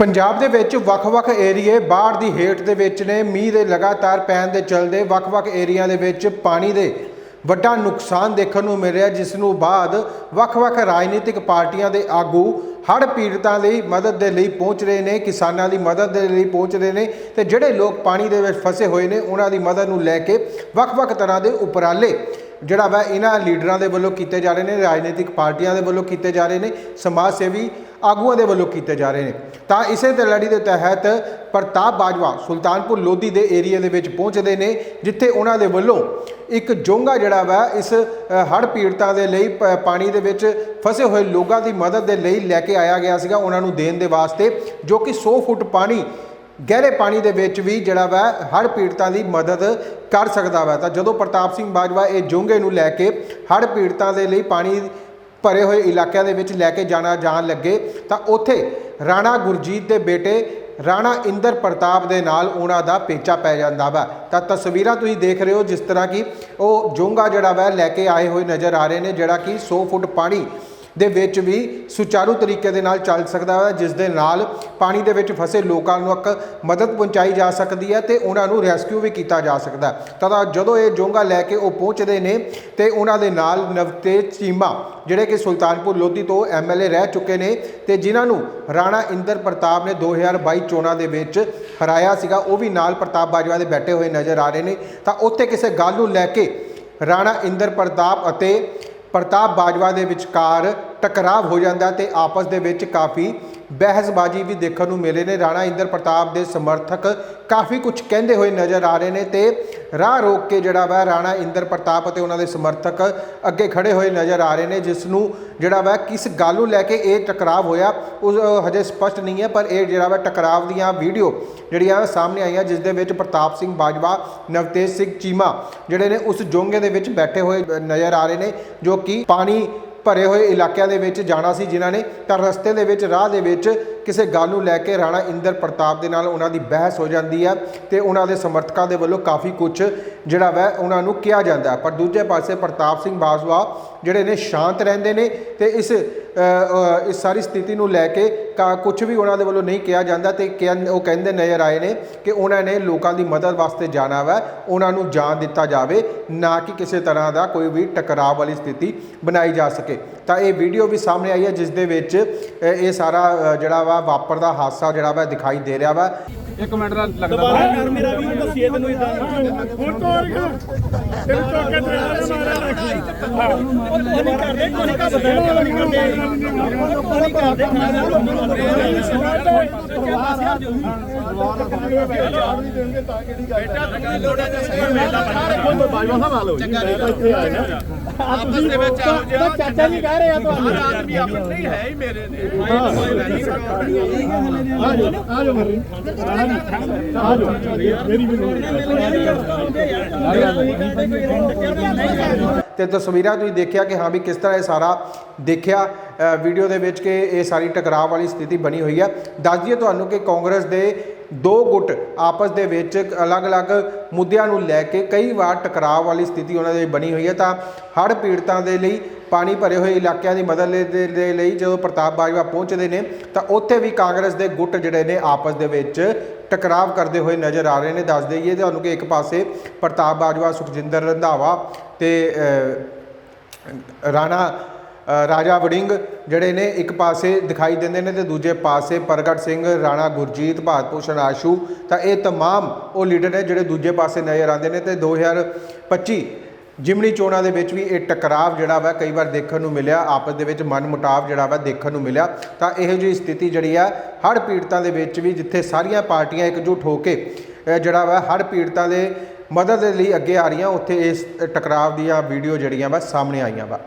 ਪੰਜਾਬ ਦੇ ਵਿੱਚ ਵੱਖ-ਵੱਖ ਏਰੀਏ ਬਾੜ ਦੀ ਹੇਠ ਦੇ ਵਿੱਚ ਨੇ, ਮੀਂਹ ਦੇ ਲਗਾਤਾਰ ਪੈਣ ਦੇ ਚਲਦੇ ਵੱਖ-ਵੱਖ ਏਰੀਆ ਦੇ ਵਿੱਚ ਪਾਣੀ ਦੇ ਵੱਡਾ ਨੁਕਸਾਨ ਦੇਖਣ ਨੂੰ ਮਿਲ ਰਿਹਾ, ਜਿਸ ਨੂੰ ਬਾਅਦ ਵੱਖ-ਵੱਖ ਰਾਜਨੀਤਿਕ ਪਾਰਟੀਆਂ ਦੇ ਆਗੂ ਹੜ੍ਹ ਪੀੜਤਾਂ ਲਈ ਮਦਦ ਦੇ ਲਈ ਪਹੁੰਚ ਰਹੇ ਨੇ, ਕਿਸਾਨਾਂ ਦੀ ਮਦਦ ਦੇ ਲਈ ਪਹੁੰਚ ਰਹੇ ਨੇ ਤੇ ਜਿਹੜੇ ਲੋਕ ਪਾਣੀ ਦੇ ਵਿੱਚ ਫਸੇ ਹੋਏ ਨੇ, ਉਹਨਾਂ ਦੀ ਮਦਦ ਨੂੰ ਲੈ ਕੇ ਵੱਖ-ਵੱਖ ਤਰ੍ਹਾਂ ਦੇ ਉਪਰਾਲੇ ਜਿਹੜਾ ਵਾ ਇਹਨਾਂ ਲੀਡਰਾਂ ਦੇ ਵੱਲੋਂ ਕੀਤੇ ਜਾ ਰਹੇ ਨੇ, ਰਾਜਨੀਤਿਕ ਪਾਰਟੀਆਂ ਦੇ ਵੱਲੋਂ ਕੀਤੇ ਜਾ ਰਹੇ ਨੇ, ਸਮਾਜ ਸੇਵੀ ਆਗੂਆਂ ਦੇ ਵੱਲੋਂ ਕੀਤੇ ਜਾ ਰਹੇ ਨੇ। ਤਾਂ ਇਸੇ ਤੇ ਲੜੀ ਦੇ ਤਹਿਤ ਪ੍ਰਤਾਪ ਬਾਜਵਾ ਸੁਲਤਾਨਪੁਰ ਲੋਧੀ ਦੇ ਏਰੀਆ ਦੇ ਵਿੱਚ ਪਹੁੰਚਦੇ ਨੇ, ਜਿੱਥੇ ਉਹਨਾਂ ਦੇ ਵੱਲੋਂ ਇੱਕ ਜੋਂਗਾ ਜਿਹੜਾ ਵਾ ਇਸ ਹੜ ਪੀੜਤਾਂ ਦੇ ਲਈ ਪ- ਪਾਣੀ ਦੇ ਵਿੱਚ ਫਸੇ ਹੋਏ ਲੋਕਾਂ ਦੀ ਮਦਦ ਦੇ ਲਈ ਲੈ ਕੇ ਆਇਆ ਗਿਆ ਸੀਗਾ, ਉਹਨਾਂ ਨੂੰ ਦੇਣ ਦੇ ਵਾਸਤੇ, ਜੋ ਕਿ 100 ਫੁੱਟ ਪਾਣੀ ਗਹਿਰੇ ਪਾਣੀ ਦੇ ਵਿੱਚ ਵੀ ਜਿਹੜਾ ਵਾ ਹੜ ਪੀੜਤਾਂ ਦੀ ਮਦਦ ਕਰ ਸਕਦਾ ਵਾ। ਤਾਂ ਜਦੋਂ ਪ੍ਰਤਾਪ ਸਿੰਘ ਬਾਜਵਾ ਇਹ ਜੋਂਗੇ ਨੂੰ ਲੈ ਕੇ ਹੜ ਪੀੜਤਾਂ ਦੇ ਲਈ ਪਾਣੀ ਭਰੇ ਹੋਏ ਇਲਾਕਿਆਂ ਦੇ ਵਿੱਚ ਲੈ ਕੇ ਜਾਣਾ, ਜਾਣ ਲੱਗੇ, ਤਾਂ ਉੱਥੇ ਰਾਣਾ ਗੁਰਜੀਤ ਦੇ ਬੇਟੇ ਰਾਣਾ ਇੰਦਰ ਪ੍ਰਤਾਪ ਦੇ ਨਾਲ ਉਹਨਾਂ ਦਾ ਪੇਚਾ ਪੈ ਜਾਂਦਾ ਵਾ। ਤਾਂ ਤਸਵੀਰਾਂ ਤੁਸੀਂ ਦੇਖ ਰਹੇ ਹੋ ਜਿਸ ਤਰ੍ਹਾਂ ਕਿ ਉਹ ਜੋਂਗਾ ਜਿਹੜਾ ਵਾ ਲੈ ਕੇ ਆਏ ਹੋਏ ਨਜ਼ਰ ਆ ਰਹੇ ਨੇ, ਜਿਹੜਾ ਕਿ 100 ਫੁੱਟ ਪਾਣੀ ਦੇ ਵਿੱਚ ਵੀ ਸੁਚਾਰੂ ਤਰੀਕੇ ਦੇ ਨਾਲ ਚੱਲ ਸਕਦਾ ਹੈ, ਜਿਸ ਦੇ ਨਾਲ ਪਾਣੀ ਦੇ ਵਿੱਚ ਫਸੇ ਲੋਕਾਂ ਨੂੰ ਇੱਕ ਮਦਦ ਪਹੁੰਚਾਈ ਜਾ ਸਕਦੀ ਹੈ ਤੇ ਉਹਨਾਂ ਨੂੰ ਰੈਸਕਿਊ ਵੀ ਕੀਤਾ ਜਾ ਸਕਦਾ ਤਾਂ ਜਦੋਂ ਇਹ ਜੋਂਗਾ ਲੈ ਕੇ ਉਹ ਪਹੁੰਚਦੇ ਨੇ ਤੇ ਉਹਨਾਂ ਦੇ ਨਾਲ ਨਵਤੇਜ ਚੀਮਾ, ਜਿਹੜੇ ਕਿ ਸੁਲਤਾਨਪੁਰ ਲੋਧੀ ਤੋਂ ਐਮਐਲਏ ਰਹਿ ਚੁੱਕੇ ਨੇ ਤੇ ਜਿਨ੍ਹਾਂ ਨੂੰ ਰਾਣਾ ਇੰਦਰ ਪ੍ਰਤਾਪ ਨੇ 2022 ਚੋਣਾਂ ਦੇ ਵਿੱਚ ਹਰਾਇਆ ਸੀਗਾ, ਉਹ ਵੀ ਨਾਲ ਪ੍ਰਤਾਪ ਬਾਜਵਾ ਦੇ ਬੈਠੇ ਹੋਏ ਨਜ਼ਰ ਆ ਰਹੇ ਨੇ। ਤਾਂ ਉੱਥੇ ਕਿਸੇ ਗੱਲ ਨੂੰ ਲੈ ਕੇ ਰਾਣਾ ਇੰਦਰ ਪ੍ਰਤਾਪ ਅਤੇ ਪ੍ਰਤਾਪ ਬਾਜਵਾ ਦੇ ਵਿਚਕਾਰ ਟਕਰਾਵ ਹੋ ਜਾਂਦਾ ਤੇ ਆਪਸ ਦੇ ਵਿੱਚ ਕਾਫੀ ਬਹਿਸਬਾਜ਼ੀ ਵੀ ਦੇਖਣ ਨੂੰ ਮਿਲੇ ਨੇ। ਰਾਣਾ ਇੰਦਰ ਪ੍ਰਤਾਪ ਦੇ ਸਮਰਥਕ ਕਾਫੀ ਕੁਝ ਕਹਿੰਦੇ ਹੋਏ ਨਜ਼ਰ ਆ ਰਹੇ ਨੇ ਤੇ ਰਾਹ ਰੋਕ ਕੇ ਜਿਹੜਾ ਵਾ ਰਾਣਾ ਇੰਦਰ ਪ੍ਰਤਾਪ ਅਤੇ ਉਹਨਾਂ ਦੇ ਸਮਰਥਕ ਅੱਗੇ ਖੜੇ ਹੋਏ ਨਜ਼ਰ ਆ ਰਹੇ ਨੇ, ਜਿਸ ਨੂੰ ਜਿਹੜਾ ਵਾ ਕਿਸ ਗੱਲ ਨੂੰ ਲੈ ਕੇ ਇਹ ਟਕਰਾਵ ਹੋਇਆ, ਉਸ ਹਜੇ ਸਪਸ਼ਟ ਨਹੀਂ ਹੈ, ਪਰ ਇਹ ਜਿਹੜਾ ਵਾ ਟਕਰਾਵ ਦੀਆਂ ਵੀਡੀਓ ਜਿਹੜੀਆਂ ਸਾਹਮਣੇ ਆਈਆਂ, ਜਿਸ ਦੇ ਵਿੱਚ ਪ੍ਰਤਾਪ ਸਿੰਘ ਬਾਜਵਾ, ਨਵਤੇਜ ਸਿੰਘ ਚੀਮਾ ਜਿਹੜੇ ਨੇ ਉਸ ਜੋਂਗੇ ਦੇ ਵਿੱਚ ਬੈਠੇ ਹੋਏ ਨਜ਼ਰ ਆ ਰਹੇ ਨੇ, ਜੋ ਕਿ ਪਾਣੀ ਭਰੇ ਹੋਏ ਇਲਾਕਿਆਂ ਦੇ ਵਿੱਚ ਜਾਣਾ ਸੀ, ਜਿਨ੍ਹਾਂ ਨੇ ਤਾਂ ਰਸਤੇ ਦੇ ਵਿੱਚ, ਰਾਹ ਦੇ ਵਿੱਚ ਕਿਸੇ ਗੱਲ ਨੂੰ ਲੈ ਕੇ ਰਾਣਾ ਇੰਦਰ ਪ੍ਰਤਾਪ ਦੇ ਨਾਲ ਉਹਨਾਂ ਦੀ ਬਹਿਸ ਹੋ ਜਾਂਦੀ ਹੈ ਤੇ ਉਹਨਾਂ ਦੇ ਸਮਰਥਕਾਂ ਦੇ ਵੱਲੋਂ ਕਾਫੀ ਕੁਝ ਜਿਹੜਾ ਵੈ ਉਹਨਾਂ ਨੂੰ ਕਿਹਾ ਜਾਂਦਾ। ਪਰ ਦੂਜੇ ਪਾਸੇ ਪ੍ਰਤਾਪ ਸਿੰਘ ਬਾਜਵਾ ਜਿਹੜੇ ਨੇ ਸ਼ਾਂਤ ਰਹਿੰਦੇ ਨੇ ਤੇ ਇਸ ਇਸ ਸਾਰੀ ਸਥਿਤੀ ਨੂੰ ਲੈ ਕੇ ਕੁਝ ਵੀ ਉਹਨਾਂ ਦੇ ਵੱਲੋਂ ਨਹੀਂ ਕਿਹਾ ਜਾਂਦਾ ਤੇ ਕਹਿੰ- ਉਹ ਕਹਿੰਦੇ ਨਜ਼ਰ ਆਏ ਨੇ ਕਿ ਉਹਨਾਂ ਨੇ ਲੋਕਾਂ ਦੀ ਮਦਦ ਵਾਸਤੇ ਜਾਣਾ ਵਾ ਉਹਨਾਂ ਨੂੰ ਜਾਣ ਦਿੱਤਾ ਜਾਵੇ ਨਾ ਕਿ ਕਿਸੇ ਤਰ੍ਹਾਂ ਦਾ ਕੋਈ ਵੀ ਟਕਰਾਅ ਵਾਲੀ ਸਥਿਤੀ ਬਣਾਈ ਜਾ ਸਕੇ। ਤਾਂ ਇਹ ਵੀਡੀਓ ਵੀ ਸਾਹਮਣੇ ਆਈ ਹੈ ਜਿਸ ਦੇ ਵਿੱਚ ਇਹ ਸਾਰਾ ਅ, ਜਿਹੜਾ ਵਾ ਵਾਪਰਦਾ ਹਾਦਸਾ ਜਿਹੜਾ ਵਾ ਦਿਖਾਈ ਦੇ ਰਿਹਾ ਵਾ। ਇੱਕ ਮਿੰਟ ਦਾ ਲੱਗਦਾ ਦੁਬਾਰਾ ਕਰ ਮੇਰਾ ਵੀ ਦੱਸੀਏ ਤੈਨੂੰ ਇਦਾਂ ਹੁਣ ਤੋੜ ਕੇ ਤੈਨੂੰ ਚੁੱਕ ਕੇ ਤੇਰਾ ਮਾਰਿਆ ਉਹ ਨਹੀਂ ਕਰਦੇ ਕੋਈ ਕਾ ਬਦਲ ਨਹੀਂ ਕਰਦੇ ਉਹ ਨਹੀਂ ਕਰਦੇ ਖਾਣਾ ਲੋਕਾਂ ਨੂੰ ਆਪਸ ਦੇ ਵਿੱਚ ਚਾਚਾ ਜੀ ਕਹਿ ਰਹੇ ਆ ਤੁਹਾਨੂੰ ਹਰ ਆਦਮੀ ਆਪਣੇ ਹੀ ਹੈ ਹੀ ਮੇਰੇ ਨੇ ਆ ਜਾਓ ਮਰੀ ਆ ਜਾਓ ਮੇਰੀ ਵੀ ਤੇ ਤਸਵੀਰਾਂ ਤੁਸੀਂ ਦੇਖਿਆ ਕਿ ਹਾਂ ਵੀ ਕਿਸ ਤਰ੍ਹਾਂ ਇਹ ਸਾਰਾ ਦੇਖਿਆ ਵੀਡੀਓ ਦੇ ਵਿੱਚ ਕਿ ਇਹ ਸਾਰੀ ਟਕਰਾਅ ਵਾਲੀ ਸਥਿਤੀ ਬਣੀ ਹੋਈ ਹੈ। ਦੱਸ ਦਈਏ ਤੁਹਾਨੂੰ ਕਿ ਕਾਂਗਰਸ ਦੇ ਦੋ ਗੁੱਟ ਆਪਸ ਦੇ ਵਿੱਚ ਅਲੱਗ-ਅਲੱਗ ਮੁੱਦਿਆਂ ਨੂੰ ਲੈ ਕੇ ਕਈ ਵਾਰ ਟਕਰਾਅ ਵਾਲੀ ਸਥਿਤੀ ਉਹਨਾਂ ਦੇ ਬਣੀ ਹੋਈ ਹੈ। ਤਾਂ ਹੜ੍ਹ ਪੀੜਤਾਂ ਦੇ ਲਈ ਪਾਣੀ ਭਰੇ ਹੋਏ ਇਲਾਕਿਆਂ ਦੀ ਮਦਦ ਲੈ- ਦੇ ਲਈ ਜਦੋਂ ਪ੍ਰਤਾਪ ਬਾਜਵਾ ਪਹੁੰਚਦੇ ਨੇ, ਤਾਂ ਉੱਥੇ ਵੀ ਕਾਂਗਰਸ ਦੇ ਗੁੱਟ ਜਿਹੜੇ ਨੇ ਆਪਸ ਦੇ ਵਿੱਚ ਟਕਰਾਵ ਕਰਦੇ ਹੋਏ ਨਜ਼ਰ ਆ ਰਹੇ ਨੇ। ਦੱਸ ਦਈਏ ਤੁਹਾਨੂੰ ਕਿ ਇੱਕ ਪਾਸੇ ਪ੍ਰਤਾਪ ਬਾਜਵਾ, ਸੁਖਜਿੰਦਰ ਰੰਧਾਵਾ ਤੇ ਰਾਣਾ ਰਾਜਾ ਵੜਿੰਗ ਜਿਹੜੇ ਨੇ ਇੱਕ ਪਾਸੇ ਦਿਖਾਈ ਦਿੰਦੇ ਨੇ ਤੇ ਦੂਜੇ ਪਾਸੇ ਪ੍ਰਗਟ ਸਿੰਘ ਰਾਣਾ ਗੁਰਜੀਤ ਭਾਰਤ ਭੂਸ਼ਣ ਆਸ਼ੂ ਤਾਂ ਇਹ तमाम ਉਹ ਲੀਡਰ ਨੇ ਜਿਹੜੇ ਦੂਜੇ ਪਾਸੇ ਨਜ਼ਰ ਆਉਂਦੇ ਨੇ ਤੇ 2025 ਜਿਮਣੀ ਚੋਣਾਂ ਦੇ ਵਿੱਚ ਵੀ ਇਹ ਟਕਰਾਵ ਜਿਹੜਾ ਵਾ ਕਈ ਵਾਰ ਦੇਖਣ ਨੂੰ ਮਿਲਿਆ ਆਪਸ ਦੇ ਵਿੱਚ ਮਨ ਮੁਟਾਵ ਜਿਹੜਾ ਵਾ ਦੇਖਣ ਨੂੰ ਮਿਲਿਆ ਤਾਂ ਇਹੋ ਜਿਹੀ ਸਥਿਤੀ ਜਿਹੜੀ ਆ ਹੜ੍ਹ ਪੀੜਤਾਂ ਦੇ ਵਿੱਚ ਵੀ ਜਿੱਥੇ ਸਾਰੀਆਂ ਪਾਰਟੀਆਂ ਇਕਜੁੱਟ ਹੋ ਕੇ ਅ, ਜਿਹੜਾ ਵਾ ਹੜ੍ਹ ਪੀੜਤਾਂ ਦੇ ਮਦਦ ਦੇ ਲਈ ਅੱਗੇ ਆ ਰਹੀਆਂ ਉੱਥੇ ਇਸ ਟਕਰਾਵ ਦੀਆਂ ਵੀਡੀਓ ਜਿਹੜੀਆਂ ਵਾ ਸਾਹਮਣੇ ਆਈਆਂ ਵਾ